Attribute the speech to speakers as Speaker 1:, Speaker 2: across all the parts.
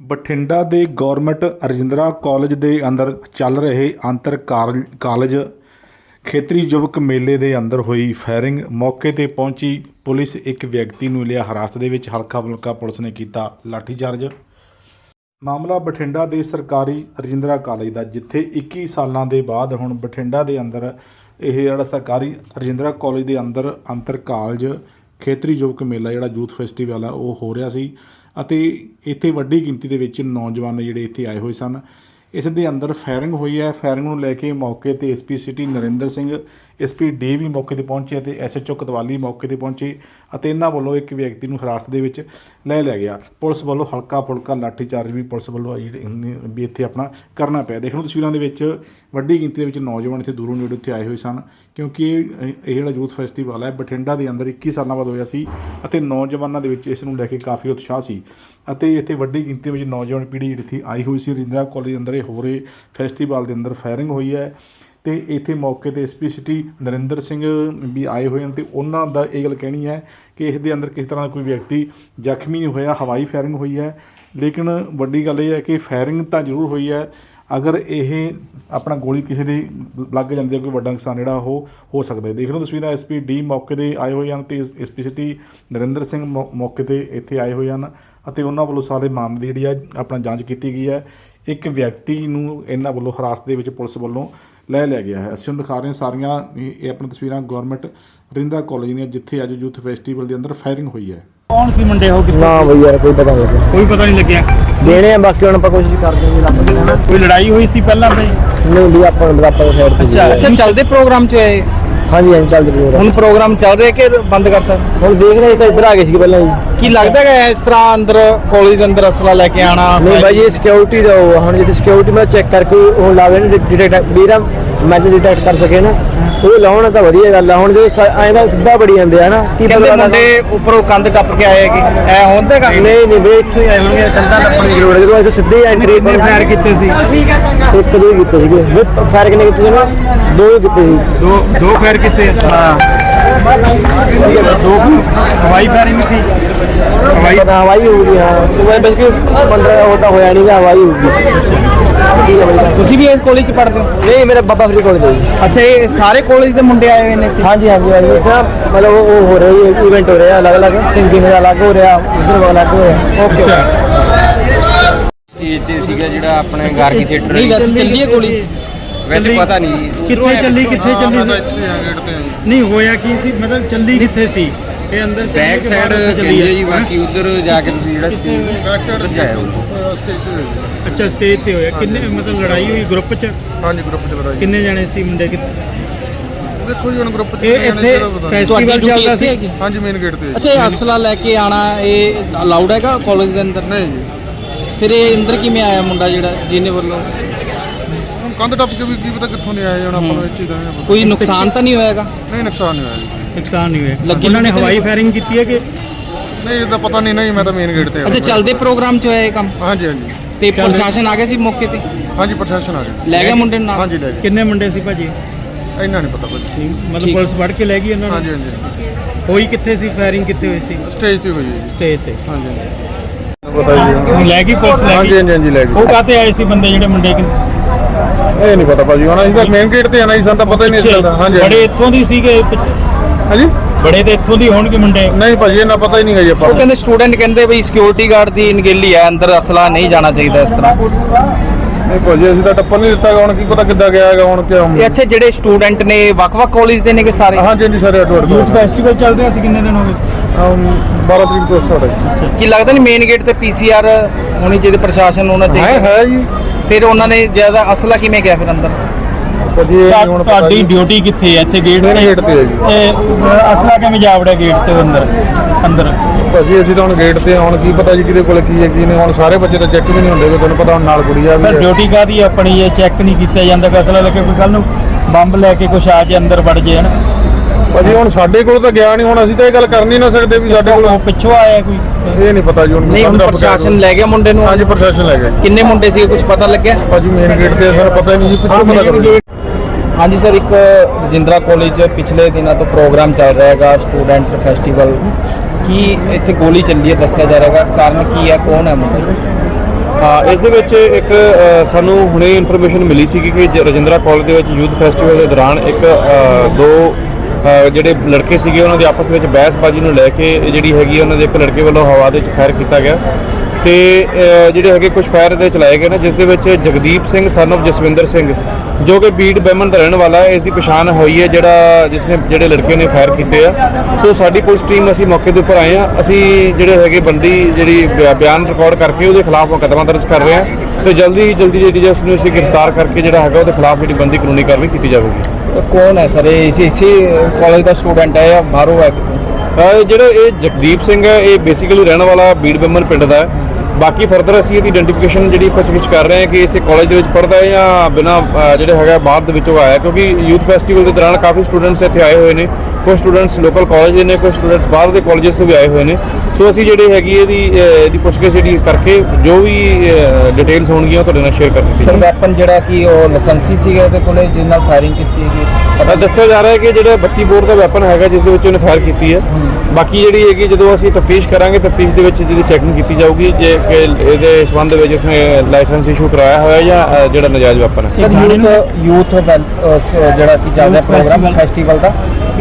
Speaker 1: ਬਠਿੰਡਾ ਦੇ government Rajindra college ਦੇ ਅੰਦਰ ਚੱਲ ਰਹੇ ਅੰਤਰ ਕਾਲ- ਕਾਲਜ ਖੇਤਰੀ ਯੁਵਕ ਮੇਲੇ ਦੇ ਅੰਦਰ ਹੋਈ ਫਾਇਰਿੰਗ ਮੌਕੇ ਤੇ ਪਹੁੰਚੀ ਪੁਲਿਸ ਇੱਕ ਵਿਅਕਤੀ ਨੂੰ ਲਿਆ ਹਿਰਾਸਤ ਦੇ ਵਿੱਚ ਹਲਕਾ ਫੁਲਕਾ ਪੁਲਿਸ ਨੇ ਕੀਤਾ ਲਾਠੀਚਾਰਜ। ਮਾਮਲਾ ਬਠਿੰਡਾ ਦੇ ਸਰਕਾਰੀ ਰਜਿੰਦਰਾ ਕਾਲਜ ਦਾ, ਜਿੱਥੇ 21 ਸਾਲਾਂ ਦੇ ਬਾਅਦ ਹੁਣ ਬਠਿੰਡਾ ਦੇ ਅੰਦਰ ਇਹ ਜਿਹੜਾ ਸਰਕਾਰੀ ਰਜਿੰਦਰਾ ਕਾਲਜ ਦੇ ਅੰਦਰ ਅੰਤਰ ਕਾਲਜ ਖੇਤਰੀ ਯੁਵਕ ਮੇਲਾ ਜਿਹੜਾ ਯੂਥ ਫੈਸਟੀਵਲ ਆ, ਉਹ ਹੋ ਰਿਹਾ ਸੀ ਅਤੇ ਇੱਥੇ ਵੱਡੀ ਗਿਣਤੀ ਦੇ ਵਿੱਚ ਨੌਜਵਾਨ ਜਿਹੜੇ ਇੱਥੇ ਆਏ ਹੋਏ ਸਨ। ਇਸ ਦੇ ਅੰਦਰ ਫਾਇਰਿੰਗ ਹੋਈ ਹੈ। ਫਾਇਰਿੰਗ ਨੂੰ ਲੈ ਕੇ ਮੌਕੇ ਤੇ SP city Narinder Singh SP D ਵੀ ਮੌਕੇ ਤੇ ਪਹੁੰਚੇ ਅਤੇ ਐਸਐਚਓ ਕਤਵਾਲੀ ਮੌਕੇ ਤੇ ਪਹੁੰਚੇ ਅਤੇ ਇਹਨਾਂ ਵੱਲੋਂ ਇੱਕ ਵਿਅਕਤੀ ਨੂੰ ਹਿਰਾਸਤ ਦੇ ਵਿੱਚ ਲੈ ਲਿਆ ਗਿਆ। ਪੁਲਿਸ ਵੱਲੋਂ ਹਲਕਾ ਫੁਲਕਾ ਲਾਠੀਚਾਰਜ ਵੀ ਪੁਲਿਸ ਵੱਲੋਂ ਵੀ ਇੱਥੇ ਆਪਣਾ ਕਰਨਾ ਪਿਆ। ਦੇਖਣ ਨੂੰ ਤਸਵੀਰਾਂ ਦੇ ਵਿੱਚ ਵੱਡੀ ਗਿਣਤੀ ਦੇ ਵਿੱਚ ਨੌਜਵਾਨ ਇੱਥੇ ਦੂਰੋਂ ਨੇੜੇ ਉੱਥੇ ਆਏ ਹੋਏ ਸਨ ਕਿਉਂਕਿ ਇਹ ਇਹ ਜਿਹੜਾ ਯੂਥ ਫੈਸਟੀਵਲ ਹੈ ਬਠਿੰਡਾ ਦੇ ਅੰਦਰ 21 ਸਾਲਾਂ ਬਾਅਦ ਹੋਇਆ ਸੀ ਅਤੇ ਨੌਜਵਾਨਾਂ ਦੇ ਵਿੱਚ ਇਸ ਨੂੰ ਲੈ ਕੇ ਕਾਫੀ ਉਤਸ਼ਾਹ ਸੀ ਅਤੇ ਇੱਥੇ ਵੱਡੀ ਗਿਣਤੀ ਵਿੱਚ ਨੌਜਵਾਨ ਪੀੜ੍ਹੀ ਜਿਹੜੀ ਇੱਥੇ ਆਈ ਹੋਈ ਸੀ। ਰਿੰਦਰਾ ਕਾਲਜ ਅੰਦਰ ਇਹ ਹੋ ਰਹੇ ਫੈਸਟੀਵਲ ਦੇ ਅੰਦਰ ਫਾਇਰਿੰਗ ਹੋਈ ਹੈ ਤੇ ਇੱਥੇ ਮੌਕੇ ਤੇ ਐਸਪੀ ਸਿਟੀ ਨਰਿੰਦਰ ਸਿੰਘ ਵੀ ਆਏ ਹੋਏ ਹਨ ਤੇ ਉਹਨਾਂ ਦਾ ਇਹ ਗੱਲ ਕਹਿਣੀ ਹੈ ਕਿ ਇਸ ਦੇ ਅੰਦਰ ਕਿਸੇ ਤਰ੍ਹਾਂ ਦਾ ਕੋਈ ਵਿਅਕਤੀ ਜ਼ਖਮੀ ਨਹੀਂ ਹੋਇਆ, ਹਵਾਈ ਫਾਇਰਿੰਗ ਹੋਈ ਹੈ। ਲੇਕਿਨ ਵੱਡੀ ਗੱਲ ਇਹ ਹੈ ਕਿ ਫਾਇਰਿੰਗ ਤਾਂ ਜ਼ਰੂਰ ਹੋਈ ਹੈ। ਅਗਰ ਇਹ ਆਪਣਾ ਗੋਲੀ ਕਿਸੇ ਦੇ ਲੱਗ ਜਾਂਦੀ ਹੈ, ਕੋਈ ਵੱਡਾ ਨੁਕਸਾਨ ਜਿਹੜਾ ਉਹ ਹੋ ਸਕਦਾ ਹੈ। ਦੇਖ ਲਓ ਤਸਵੀਰਾਂ ਐਸਪੀ ਡੀ ਮੌਕੇ ਤੇ ਆਏ ਹੋਏ ਹਨ ਤੇ ਐਸਪੀ ਸਿਟੀ ਨਰਿੰਦਰ ਸਿੰਘ ਮੌਕੇ ਤੇ ਇੱਥੇ ਆਏ ਹੋਏ ਹਨ ਅਤੇ ਉਹਨਾਂ ਵੱਲੋਂ ਸਾਰੇ ਮਾਮਲੇ ਦੀ ਜਿਹੜੀ ਆ ਆਪਣਾ ਜਾਂਚ ਕੀਤੀ ਗਈ ਹੈ। ਇੱਕ ਵਿਅਕਤੀ ਨੂੰ ਇਹਨਾਂ ਵੱਲੋਂ ਹਿਰਾਸਤ ਦੇ ਵਿੱਚ ਪੁਲਿਸ ਵੱਲੋਂ ਲੈ ਲਿਆ ਗਿਆ ਹੈ। ਅਸੀਂ ਹੁਣ ਦਿਖਾ ਰਹੇ ਹਾਂ ਸਾਰੀਆਂ ਇਹ ਆਪਣੀ ਤਸਵੀਰਾਂ ਗਵਰਨਮੈਂਟ ਰਿੰਦਾ ਕਾਲਜ ਦੀਆਂ ਜਿੱਥੇ ਅੱਜ ਯੂਥ ਫੈਸਟੀਵਲ ਦੇ ਅੰਦਰ ਫਾਇਰਿੰਗ ਹੋਈ ਹੈ।
Speaker 2: ਕੌਣ ਸੀ ਮੁੰਡੇ ਉਹ? ਕਿੱਥੇ
Speaker 3: ਨਾ ਬਈ ਯਾਰ ਕੋਈ ਪਤਾ ਨਹੀਂ ਲੱਗਿਆ।
Speaker 2: ਕੋਈ ਪਤਾ ਨਹੀਂ ਲੱਗਿਆ।
Speaker 3: ਦੇਣੇ ਆ ਬਾਕੀ ਹੁਣ ਆਪਾਂ ਕੋਸ਼ਿਸ਼ ਕਰਦੇ ਹਾਂ ਲੱਭ ਕੇ ਨਾ
Speaker 2: ਕੋਈ ਲੜਾਈ ਹੋਈ ਸੀ ਪਹਿਲਾਂ ਬਈ
Speaker 3: ਨਹੀਂ ਵੀ ਆਪਾਂ ਨੂੰ ਆਪਾਂ ਸਾਈਡ ਤੇ
Speaker 4: ਅੱਛਾ ਅੱਛਾ ਚੱਲਦੇ ਪ੍ਰੋਗਰਾਮ ਚ ਆਏ
Speaker 3: ਹਾਂਜੀ ਹਾਂਜੀ ਚੱਲਦੇ ਪਏ
Speaker 4: ਹੁਣ ਪ੍ਰੋਗਰਾਮ ਚੱਲ ਰਿਹਾ ਕਿ ਬੰਦ ਕਰਤਾ?
Speaker 3: ਹੁਣ ਦੇਖ ਰਹੇ ਤਾਂ ਇੱਧਰ ਆ ਗਏ ਸੀ ਪਹਿਲਾਂ ਜੀ
Speaker 4: ਕੀ ਲੱਗਦਾ ਹੈ ਇਸ ਤਰ੍ਹਾਂ ਅੰਦਰ ਕਾਲਜ ਦੇ ਅੰਦਰ ਅਸਲਾ ਲੈ ਕੇ ਆਣਾ?
Speaker 3: ਨਹੀਂ ਬਾਈ ਇਹ ਸਿਕਿਉਰਿਟੀ ਦਾ ਉਹ ਆ, ਹੁਣ ਜੇ ਸਿਕਿਉਰਿਟੀ ਮੈਂ ਚੈੱਕ ਕਰਕੇ ਉਹ ਲਾਵੇ ਨਾ ਡਿਟੈਕਟ ਵੀਰਾ ਮੈਸੇਜ ਡਿਟੈਕਟ ਕਰ ਸਕੇ ਨਾ। ਉਹ ਲਾਉਣ ਤਾਂ ਵਧੀਆ ਗੱਲ ਆ। ਹੁਣ ਜੇ ਐਂ ਦਾ ਸਿੱਧਾ ਬੜੀ ਜਾਂਦੇ ਆ ਨਾ। ਕੀ
Speaker 4: ਕਹਿੰਦੇ ਮੁੰਡੇ ਉੱਪਰੋਂ ਕੰਧ ਟੱਪ ਕੇ ਆਏ ਕਿ ਐ ਹੁੰਦਾ ਹੈਗਾ
Speaker 3: ਨਹੀਂ ਨਹੀਂ ਵੇ ਇੱਥੋਂ ਹੀ ਆਏ ਹੋਣਗੇ। ਕੰਧਾਂ ਟੱਪਣ ਦੀ ਹੈ। ਜਦੋਂ ਇੱਥੇ ਸਿੱਧੇ ਐਂਟਰੀ
Speaker 2: ਕਿੰਨੇ ਫਾਇਰ ਕੀਤੇ ਸੀ।
Speaker 3: ਇੱਕ ਦੋ ਕੀਤੇ ਸੀਗੇ। ਫਾਇਰ ਕਿੰਨੇ ਕੀਤੇ ਸੀ? ਨਾ ਦੋ ਕੀਤੇ ਸੀ।
Speaker 2: ਦੋ ਦੋ ਫਾਇਰ ਕੀਤੇ। ਹਾਂ। ਦੋ ਹਵਾਈ ਫਾਇਰਿੰਗ ਸੀ ਹਵਾਈ
Speaker 3: ਪਤਾ ਹਵਾਈ ਹੋਊਗੀ ਹਾਂ ਉਹ ਬਸ ਕਿ 15 ਉਹ ਤਾਂ ਹੋਇਆ ਨਹੀਂ ਹਵਾਈ ਹੋਊਗੀ ਠੀਕ ਹੈ ਬਾਈ
Speaker 4: ਤੁਸੀਂ ਵੀ ਇਸ ਕਾਲਜ ਚ ਪੜ੍ਹਦੇ ਹੋ?
Speaker 3: ਨਹੀਂ ਮੇਰਾ ਬਾਬਾ ਫਰੀ ਕੋਲ ਜੀ।
Speaker 4: ਅੱਛਾ ਇਹ ਸਾਰੇ ਕਾਲਜ ਦੇ ਮੁੰਡੇ ਆਏ ਹੋਏ ਨੇ ਇੱਥੇ?
Speaker 3: ਹਾਂਜੀ ਹਾਂਜੀ ਹਾਂਜੀ ਇਸ ਤਰ੍ਹਾਂ ਮਤਲਬ ਉਹ ਉਹ ਹੋ ਰਹੀ ਹੈ ਇਵੈਂਟ ਹੋ ਰਿਹਾ ਅਲੱਗ ਅਲੱਗ ਸਿੰਗਿੰਗ ਦਾ ਅਲੱਗ ਹੋ ਰਿਹਾ ਉਧਰ ਅਲੱਗ ਹੋ ਰਿਹਾ। ਓਕੇ
Speaker 5: ਸਟੇਜ ਤੇ ਸੀਗਾ ਜਿਹੜਾ ਆਪਣੇ ਗਾਰਗੀ ਥੀਏਟਰ
Speaker 4: ਨਹੀਂ ਵੈਸੇ ਚੱਲੀਏ ਗੋਲੀ।
Speaker 5: ਵੈਸੇ ਪਤਾ ਨਹੀਂ
Speaker 2: ਕਿੱਥੇ ਚੱਲੀ ਕਿੱਥੇ ਚੱਲੀ ਸੀ? ਨਹੀਂ ਹੋਇਆ ਕੀ ਸੀ? ਮਤਲਬ ਚੱਲੀ ਕਿੱਥੇ ਸੀ? ਇਹ ਅੰਦਰ ਚੱਲੀ
Speaker 5: ਬੈਕ
Speaker 2: ਕਿ
Speaker 5: ਸਾਈਡ
Speaker 2: ਬਾਹਰ ਚੱਲੀ
Speaker 5: ਕਹਿੰਦੇ
Speaker 2: ਹੈ?
Speaker 5: ਜੀ ਬਾਕੀ ਉਧਰ ਜਾ ਕੇ ਤੁਸੀਂ ਜਿਹੜਾ ਸਟੇਜ ਬੈਕ ਸਾਈਡ ਜਾਇਓ
Speaker 2: ਅੱਛਾ ਸਟੇਜ ਤੇ ਹੋਇਆ। ਕਿੰਨੇ ਮਤਲਬ ਲੜਾਈ ਹੋਈ ਗਰੁੱਪ 'ਚ?
Speaker 6: ਹਾਂਜੀ ਗਰੁੱਪ ਚ ਲੜਾਈ
Speaker 2: ਕਿੰਨੇ ਜਣੇ ਸੀ ਮੁੰਡੇ ਕਿ
Speaker 6: ਦੇਖੋ ਜੀ ਹੁਣ ਗਰੁੱਪ ਚ
Speaker 2: ਇਹ ਇੱਥੇ। ਫੈਸਟੀਵਲ ਚੱਲਦਾ ਸੀ?
Speaker 4: ਹੈਗੀ?
Speaker 6: ਹਾਂਜੀ ਮੇਨ ਗੇਟ ਤੇ।
Speaker 4: ਅੱਛਾ ਇਹ ਅਸਲਾ ਲੈ ਕੇ ਆਣਾ ਇਹ ਅਲਾਉਡ ਹੈਗਾ ਕਾਲਜ ਦੇ ਅੰਦਰ?
Speaker 6: ਨਹੀਂ ਜੀ।
Speaker 4: ਫਿਰ ਇਹ ਅੰਦਰ ਕਿਵੇਂ ਆਇਆ ਮੁੰਡਾ ਜਿਹੜਾ ਜਿਹਨੇ ਵੱਲੋਂ?
Speaker 6: ਕੰਧ ਟੱਪ ਕੇ ਵੀ ਕੀ ਪਤਾ ਕਿੱਥੋਂ ਨਹੀਂ ਆਏ ਹੁਣ ਆਪਾਂ ਨੂੰ ਇਹ ਚੀਜ਼ ਦਾ ਨਹੀਂ ਪਤਾ।
Speaker 4: ਕੋਈ ਨੁਕਸਾਨ ਤਾਂ ਨਹੀਂ ਹੋਇਆਗਾ?
Speaker 6: ਨਹੀਂ ਨੁਕਸਾਨ ਨਹੀਂ ਹੋਇਆ ਜੀ।
Speaker 2: ਨੁਕਸਾਨ ਨਹੀਂ ਹੋਇਆ।
Speaker 4: ਲੱਗੀ
Speaker 2: ਉਹਨਾਂ ਨੇ ਹਵਾਈ? ਫਾਇਰਿੰਗ ਕੀਤੀ ਹੈ ਕਿ?
Speaker 6: ਨਹੀਂ ਇਹਦਾ ਪਤਾ ਨਹੀਂ ਨਹੀਂ ਮੈਂ ਤਾਂ ਮੇਨ ਗੇਟ ਤੇ ਹਾਂ
Speaker 4: ਅੱਛਾ ਚੱਲਦੇ ਪ੍ਰੋਗਰਾਮ ਚ ਹੋਇਆ ਇਹ ਕੰਮ?
Speaker 6: ਹਾਂਜੀ ਹਾਂਜੀ।
Speaker 4: ਤੇ ਪ੍ਰਸ਼ਾਸਨ ਆ ਗਿਆ ਸੀ ਮੌਕੇ ਤੇ?
Speaker 6: ਹਾਂਜੀ ਪ੍ਰਸ਼ਾਸਨ ਆ ਗਿਆ।
Speaker 4: ਲੈ ਗਿਆ ਮੁੰਡੇ ਨੂੰ ਨਾਲ?
Speaker 6: ਹਾਂਜੀ ਲੈ ਗਿਆ।
Speaker 2: ਕਿੰਨੇ ਮੁੰਡੇ ਸੀ ਭਾਜੀ?
Speaker 6: ਇੰਨਾ ਨਹੀਂ ਪਤਾ ਭਾਜੀ।
Speaker 2: ਮਤਲਬ। ਪੁਲਿਸ ਫੜ ਕੇ ਲੈ ਗਈ
Speaker 6: ਹਾਂਜੀ
Speaker 2: ਨੂੰ?
Speaker 6: ਹਾਂਜੀ
Speaker 2: ਹੋਈ ਕਿੱਥੇ ਸੀ ਫਾਇਰਿੰਗ ਕਿੱਥੇ ਹੋਈ ਸੀ?
Speaker 6: ਸਟੇਜ ਤੇ ਹੋਈ ਹੈ
Speaker 2: ਸਟੇਜ ਤੇ।
Speaker 6: ਹਾਂਜੀ ਹਾਂਜੀ। ਪਤਾ ਜੀ
Speaker 2: ਲੈ ਗਈ ਪੁਲਿਸ ਲੈ
Speaker 6: ਹਾਂਜੀ
Speaker 2: ਗਈ?
Speaker 6: ਹਾਂਜੀ ਹਾਂਜੀ ਲੈ
Speaker 2: ਉਹ
Speaker 6: ਗਏ
Speaker 2: ਕਾਤੇ ਆਏ ਸੀ ਬੰਦੇ ਜਿਹੜੇ ਮੁੰਡੇ ਕਿ
Speaker 6: ਇਹ ਨਹੀਂ ਪਤਾ ਭਾਜੀ ਹੁਣ ਅਸੀਂ ਤਾਂ ਮੇਨ ਗੇਟ ਤੇ ਆਣਾ ਜੀ ਸਾਨੂੰ ਤਾਂ ਪਤਾ ਹੀ ਨਹੀਂ ਚੱਲਦਾ ਹਾਂਜੀ
Speaker 2: ਬੜੇ। ਇੱਥੋਂ ਦੀ ਸੀਗੇ
Speaker 6: ਹਾਂਜੀ
Speaker 2: ਬੜੇ ਤੇ ਇੱਥੋਂ ਦੀ ਹੋਣਗੇ ਮੁੰਡੇ
Speaker 6: ਨਹੀਂ ਭਾਜੀ ਇਹਨਾਂ ਪਤਾ ਹੀ ਨਹੀਂ ਗਾ ਜੀ ਆਪਾਂ
Speaker 4: ਉਹ
Speaker 6: ਨੂੰ।
Speaker 4: ਕਹਿੰਦੇ ਸਟੂਡੈਂਟ ਕਹਿੰਦੇ ਬਈ ਸਿਕਿਉਰਿਟੀ ਗਾਰਡ ਦੀ ਅਣਗਹਿਲੀ ਹੈ ਅੰਦਰ ਅਸਲਾ ਨਹੀਂ ਜਾਣਾ ਚਾਹੀਦਾ ਇਸ ਤਰ੍ਹਾਂ
Speaker 6: ਨਹੀਂ ਭਾਜੀ ਅਸੀਂ ਤਾਂ ਟੱਪਰ ਨਹੀਂ ਦਿੱਤਾ ਗਾ, ਹੁਣ ਕੀ ਪਤਾ ਕਿੱਦਾਂ ਗਿਆ ਹੈਗਾ ਹੁਣ ਕਿਉਂ
Speaker 4: ਇਹ ਅੱਛਾ ਜਿਹੜੇ ਸਟੂਡੈਂਟ ਨੇ ਵੱਖ-ਵੱਖ ਕਾਲਜ ਦੇ ਨੇ ਕਿ ਸਾਰੇ?
Speaker 6: ਹਾਂਜੀ ਹਾਂਜੀ ਸਾਰੇ ਅਟੋਟ
Speaker 2: ਯੂਥ ਫੈਸਟੀਵਲ ਚੱਲ ਰਿਹਾ ਸੀ ਕਿੰਨੇ ਦਿਨ ਹੋ ਗਏ?
Speaker 6: 12 ਤਰੀਕ ਤੋਂ ਸਟਾਰਟ ਹੈ
Speaker 4: ਕੀ ਲੱਗਦਾ ਨਹੀਂ ਮੇਨ ਗੇਟ ਤੇ ਪੀਸੀਆਰ ਹੋਣੀ ਚਾਹੀਦੀ ਪ੍ਰਸ਼ਾਸਨ ਹੋਣਾ
Speaker 6: ਹੈ
Speaker 4: ਚਾਹੀਦਾ?
Speaker 6: ਹੈ ਜੀ।
Speaker 4: ਫਿਰ ਉਹਨਾਂ ਨੇ ਜ਼ਿਆਦਾ ਅਸਲਾ ਕਿਵੇਂ ਗਿਆ ਫਿਰ ਅੰਦਰ?
Speaker 6: ਭਾਜੀ ਇਹ ਨਹੀਂ ਹੁਣ ਪਤਾ
Speaker 2: ਤੁਹਾਡੀ
Speaker 6: ਜੀ।
Speaker 2: ਡਿਊਟੀ ਕਿੱਥੇ ਹੈ ਇੱਥੇ ਗੇਟ
Speaker 6: ਤੇ? ਹੈ ਜੀ।
Speaker 2: ਤੇ ਅਸਲਾ ਕਿਵੇਂ ਜਾ ਵੜਿਆ ਗੇਟ ਤੇ ਅੰਦਰ? ਅੰਦਰ।
Speaker 6: ਭਾਜੀ ਅਸੀਂ ਤਾਂ ਹੁਣ ਗੇਟ ਤੇ ਹੁਣ ਕੀ ਪਤਾ ਜੀ ਕਿਹਦੇ ਕੋਲ ਕੀ ਹੈ ਕੀ ਨਹੀਂ। ਹੁਣ ਸਾਰੇ ਬੱਚੇ ਤਾਂ ਚੈੱਕ ਵੀ ਨਹੀਂ ਹੁੰਦੇ ਤੁਹਾਨੂੰ ਪਤਾ ਹੁਣ ਨਾਲ ਗੁੜੀਆ ਵੀ ਹੈ।
Speaker 2: ਡਿਊਟੀ ਕਾਦੀ ਆਪਣੀ ਇਹ ਚੈੱਕ ਨਹੀਂ ਕੀਤਾ ਜਾਂਦਾ। ਕਿ ਅਸਲਾ ਲੈ ਕੇ ਕੋਈ ਕੱਲ ਨੂੰ ਬੰਬ ਲੈ ਕੇ ਕੁਛ ਆ ਜੇ ਅੰਦਰ ਵੜ ਜੇ ਹਨ?
Speaker 6: ਭਾਜੀ ਹੁਣ ਸਾਡੇ ਕੋਲ ਤਾਂ ਗਿਆ ਨਹੀਂ ਹੁਣ ਅਸੀਂ ਤਾਂ ਇਹ ਗੱਲ ਕਰ ਨਹੀਂ ਨਾ ਸਕਦੇ ਵੀ ਸਾਡੇ ਕੋਲ
Speaker 2: ਉਹ ਪਿੱਛੋਂ ਆਇਆ ਕੋਈ?
Speaker 6: ਇਹ ਨਹੀਂ ਪਤਾ ਜੀ ਹੁਣ
Speaker 4: ਨਹੀਂ ਹੁਣ ਪ੍ਰਸ਼ਾਸਨ ਲੈ ਗਿਆ ਮੁੰਡੇ ਨੂੰ।
Speaker 6: ਹਾਂਜੀ ਪ੍ਰਸ਼ਾਸਨ ਲੈ ਗਿਆ।
Speaker 4: ਕਿੰਨੇ ਮੁੰਡੇ ਸੀ ਕੁਝ ਪਤਾ ਲੱਗਿਆ?
Speaker 6: ਭਾਜੀ ਮੇਨ ਗੇਟ ਤੇ ਸਾਨੂੰ ਪਤਾ ਹੀ ਨਹੀਂ ਜੀ ਪਿੱਛੋਂ ਪਤਾ ਕਰੋ ਜੀ।
Speaker 4: ਹਾਂਜੀ ਸਰ ਇੱਕ ਰਜਿੰਦਰਾ ਕਾਲਜ 'ਚ ਪਿਛਲੇ ਦਿਨਾਂ ਤੋਂ ਪ੍ਰੋਗਰਾਮ ਚੱਲ ਰਿਹਾ ਹੈਗਾ ਸਟੂਡੈਂਟ ਫੈਸਟੀਵਲ ਕੀ ਇੱਥੇ ਗੋਲੀ ਚੱਲੀ ਹੈ ਦੱਸਿਆ ਜਾ ਰਿਹਾ ਹੈਗਾ। ਕਾਰਨ ਕੀ ਹੈ ਕੌਣ ਹੈ ਮੁੰਡਾ?
Speaker 7: ਹਾਂ ਇਸ ਦੇ ਵਿੱਚ ਇੱਕ ਅ, ਸਾਨੂੰ ਹੁਣੇ ਇਨਫੋਰਮੇਸ਼ਨ ਮਿਲੀ ਸੀ ਕਿ ਜ- ਰਜਿੰਦਰਾ ਕਾਲਜ ਦੇ ਵਿੱਚ ਯੂਥ ਫੈਸਟੀਵਲ ਦੇ ਦੌਰਾਨ ਇੱਕ ਅ, ਦੋ ਅ, ਜਿਹੜੇ ਲੜਕੇ ਸੀਗੇ ਉਹਨਾਂ ਦੇ ਆਪਸ ਵਿੱਚ ਬਹਿਸਬਾਜ਼ੀ ਨੂੰ ਲੈ ਕੇ ਜਿਹੜੀ ਹੈਗੀ ਉਹਨਾਂ ਦੇ ਇੱਕ ਲੜਕੇ ਵੱਲੋਂ ਹਵਾ ਦੇ ਵਿੱਚ ਫਾਇਰ ਕੀਤਾ ਗਿਆ। ਤੇ ਜਿਹੜੇ ਹੈਗੇ ਕੁਝ ਫਾਇਰ ਇਹਦੇ ਚਲਾਏ ਗਏ ਨੇ ਜਿਸ ਦੇ ਵਿੱਚ ਜਗਦੀਪ ਸਿੰਘ son of ਜਸਵਿੰਦਰ ਸਿੰਘ ਜੋ ਕਿ ਬੀੜ ਬੈਮਨ ਦਾ ਰਹਿਣ ਵਾਲਾ ਹੈ ਇਸ ਦੀ ਪਛਾਣ ਹੋਈ ਹੈ ਜਿਹੜਾ ਜਿਸ ਨੇ ਜਿਹੜੇ ਲੜਕੇ ਨੇ ਫਾਇਰ ਕੀਤੇ ਆ। ਸੋ ਸਾਡੀ ਪੁਲਿਸ ਟੀਮ ਅਸੀਂ ਮੌਕੇ ਦੇ ਉੱਪਰ ਆਏ ਆ ਅਸੀਂ ਜਿਹੜੇ ਹੈਗੇ ਬੰਦੀ ਜਿਹੜੀ ਬਿਆਨ ਰਿਕਾਰਡ ਕਰਕੇ ਉਹਦੇ ਖਿਲਾਫ ਮੁਕੱਦਮਾ ਦਰਜ ਕਰ ਰਹੇ ਆ ਤੇ ਜਲਦੀ ਜਲਦੀ ਜਿਹੜੀ ਜੇ ਉਸਨੂੰ ਅਸੀਂ ਗ੍ਰਿਫਤਾਰ ਕਰਕੇ ਜਿਹੜਾ ਹੈਗਾ ਉਹਦੇ ਖਿਲਾਫ ਜਿਹੜੀ ਬੰਦੀ ਕਾਨੂੰਨੀ ਕਾਰਵਾਈ ਕੀਤੀ ਜਾਵੇਗੀ।
Speaker 8: ਕੌਣ ਹੈ ਸਰ? ਇਹ ਇਸੇ ਇਸੇ ਕਾਲਜ ਦਾ ਸਟੂਡੈਂਟ ਹੈ ਜਾਂ ਬਾਹਰੋਂ ਹੈ? ਕਿਤੋਂ
Speaker 7: ਜਿਹੜਾ ਇਹ ਜਗਦੀਪ ਸਿੰਘ ਹੈ ਇਹ ਬੇਸਿਕਲੀ ਰਹਿਣ ਵਾਲਾ ਬੀੜ ਬੰਮਨ ਪਿੰਡ ਦਾ ਹੈ। ਬਾਕੀ ਫਰਦਰ ਅਸੀਂ ਇਹਦੀ ਆਇਡੈਂਟੀਫਿਕੇਸ਼ਨ ਜਿਹੜੀ ਪੁੱਛਗਿੱਛ ਕਰ ਰਹੇ ਹਾਂ ਕਿ ਇੱਥੇ ਕਾਲਜ ਦੇ ਵਿੱਚ ਪੜ੍ਹਦਾ ਹੈ ਜਾਂ ਬਿਨਾ ਜਿਹੜਾ ਹੈਗਾ ਬਾਹਰ ਦੇ ਵਿੱਚੋਂ ਆਇਆ ਕਿਉਂਕਿ ਯੂਥ ਫੈਸਟੀਵਲ ਦੇ ਦੌਰਾਨ ਕਾਫੀ ਸਟੂਡੈਂਟਸ ਇੱਥੇ ਆਏ ਹੋਏ ਨੇ। ਕੁਝ ਸਟੂਡੈਂਟਸ ਲੋਕਲ ਕਾਲਜ ਦੇ ਨੇ ਕੁਝ ਸਟੂਡੈਂਟਸ ਬਾਹਰ ਦੇ ਕਾਲਜਸ ਤੋਂ ਵੀ ਆਏ ਹੋਏ ਨੇ। ਸੋ ਅਸੀਂ ਜਿਹੜੇ ਹੈਗੀ ਇਹਦੀ ਇਹਦੀ ਪੁੱਛਗਿੱਛ ਜਿਹੜੀ ਕਰਕੇ ਜੋ ਵੀ ਡਿਟੇਲਸ ਹੋਣਗੀਆਂ ਤੁਹਾਡੇ ਨਾਲ ਸ਼ੇਅਰ ਕਰ ਦਿੱਤੀ
Speaker 8: ਸਰ ਵੈਪਨ ਜਿਹੜਾ ਕਿ ਉਹ ਲਾਇਸੈਂਸੀ ਸੀਗਾ ਉਹਦੇ ਕੋਲੇ ਜਿਹਦੇ ਨਾਲ ਫਾਇਰਿੰਗ ਕੀਤੀ ਹੈਗੀ
Speaker 7: ਪਤਾ ਦੱਸਿਆ ਜਾ ਰਿਹਾ ਹੈ ਕਿ ਜਿਹੜਾ 32 ਬੋਰ ਦਾ ਵੈਪਨ ਹੈਗਾ ਜਿਸ ਦੇ ਵਿੱਚ ਉਹਨੇ ਫਾਇਰ ਕੀਤੀ ਹੈ। ਬਾਕੀ ਜਿਹੜੀ ਹੈਗੀ ਜਦੋਂ ਅਸੀਂ ਤਫਤੀਸ਼ ਕਰਾਂਗੇ ਤਫਤੀਸ਼ ਦੇ ਵਿੱਚ ਜਿਹਦੀ ਚੈਕਿੰਗ ਕੀਤੀ ਜਾਊਗੀ ਜੇ ਕਿ ਇਹਦੇ ਸੰਬੰਧ ਵਿੱਚ ਉਸਨੇ ਲਾਇਸੈਂਸ ਇਸ਼ੂ ਕਰਾਇਆ ਹੋਇਆ ਜਾਂ ਜਿਹੜਾ ਨਜਾਇਜ਼ ਵੈਪਨ ਹੈ।
Speaker 8: ਸਰ ਯੂਥ ਜਿਹੜਾ ਕਿ ਚੱਲ ਰਿਹਾ ਪ੍ਰੋਗਰਾਮ ਫੈਸਟੀਵਲ ਦਾ।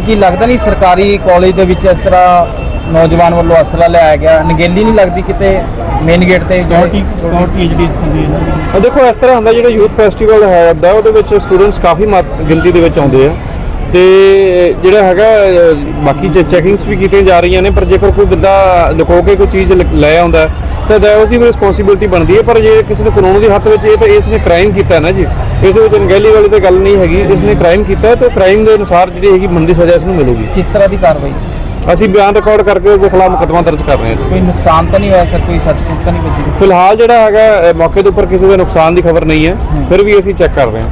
Speaker 8: ਕਿ ਲੱਗਦਾ ਨਹੀਂ ਸਰਕਾਰੀ ਕਾਲਜ ਦੇ ਵਿੱਚ ਇਸ ਤਰ੍ਹਾਂ ਨੌਜਵਾਨ ਵੱਲੋਂ ਅਸਲਾ ਲਿਆਇਆ ਗਿਆ? ਨਗੇਲੀ ਨਹੀਂ ਲੱਗਦੀ ਕਿਤੇ ਮੇਨ ਗੇਟ ਤੇ
Speaker 7: ਆ ਦੇਖੋ ਇਸ ਤਰ੍ਹਾਂ ਹੁੰਦਾ ਜਿਹੜਾ ਯੂਥ ਫੈਸਟੀਵਲ ਹੈ ਉਹਦੇ ਵਿੱਚ ਸਟੂਡੈਂਟਸ ਕਾਫੀ ਮਾਤ- ਗਿਣਤੀ ਦੇ ਵਿੱਚ ਆਉਂਦੇ ਆ। ਤੇ ਜਿਹੜਾ ਹੈਗਾ ਬਾਕੀ ਚੈਕਿੰਗਸ ਵੀ ਕੀਤੀਆਂ ਜਾ ਰਹੀਆਂ ਨੇ ਪਰ ਜੇਕਰ ਕੋਈ ਬੰਦਾ ਲੁਕੋ ਕੇ ਕੋਈ ਚੀਜ਼ ਲ- ਆਉਂਦਾ ਤਾਂ ਦਾ ਉਸਦੀ ਵੀ ਰਿਸਪੌਂਸਿਬਿਲਟੀ ਬਣਦੀ ਹੈ। ਪਰ ਜੇ ਕਿਸੇ ਨੇ ਕਾਨੂੰਨ ਦੇ ਹੱਥ ਵਿੱਚ ਇਹ ਤਾਂ ਇਸ ਨੇ ਕ੍ਰਾਈਮ ਕੀਤਾ ਹੈ ਨਾ ਜੀ। ਇਹਦੇ ਵਿੱਚ ਅਣਗਹਿਲੀ ਵਾਲੀ ਤਾਂ ਗੱਲ ਨਹੀਂ ਹੈਗੀ। ਇਸ ਨੇ ਕ੍ਰਾਈਮ ਕੀਤਾ ਤਾਂ ਕ੍ਰਾਈਮ ਦੇ ਅਨੁਸਾਰ ਜਿਹੜੀ ਹੈਗੀ ਬੰਦੀ ਸਜ਼ਾ ਇਸ ਨੂੰ ਮਿਲੂਗੀ।
Speaker 8: ਕਿਸ ਤਰ੍ਹਾਂ ਦੀ ਕਾਰਵਾਈ?
Speaker 7: ਅਸੀਂ ਬਿਆਨ ਰਿਕਾਰਡ ਕਰਕੇ ਉਹਦੇ ਖਿਲਾਫ ਮੁਕੱਦਮਾ ਦਰਜ ਕਰ ਰਹੇ ਹਾਂ।
Speaker 8: ਕੋਈ ਨੁਕਸਾਨ ਤਾਂ ਨਹੀਂ ਹੋਇਆ ਸਰ? ਕੋਈ ਸੱਟ ਸੁੱਟ ਤਾਂ ਨਹੀਂ ਵੱਜੀ?
Speaker 7: ਫਿਲਹਾਲ ਜਿਹੜਾ ਹੈਗਾ ਮੌਕੇ ਦੇ ਉੱਪਰ ਕਿਸੇ ਦੇ ਨੁਕਸਾਨ ਦੀ ਖਬਰ ਨਹੀਂ ਹੈ। ਫਿਰ ਵੀ ਅਸੀਂ ਚੈੱਕ ਕਰ ਰਹੇ ਹਾਂ।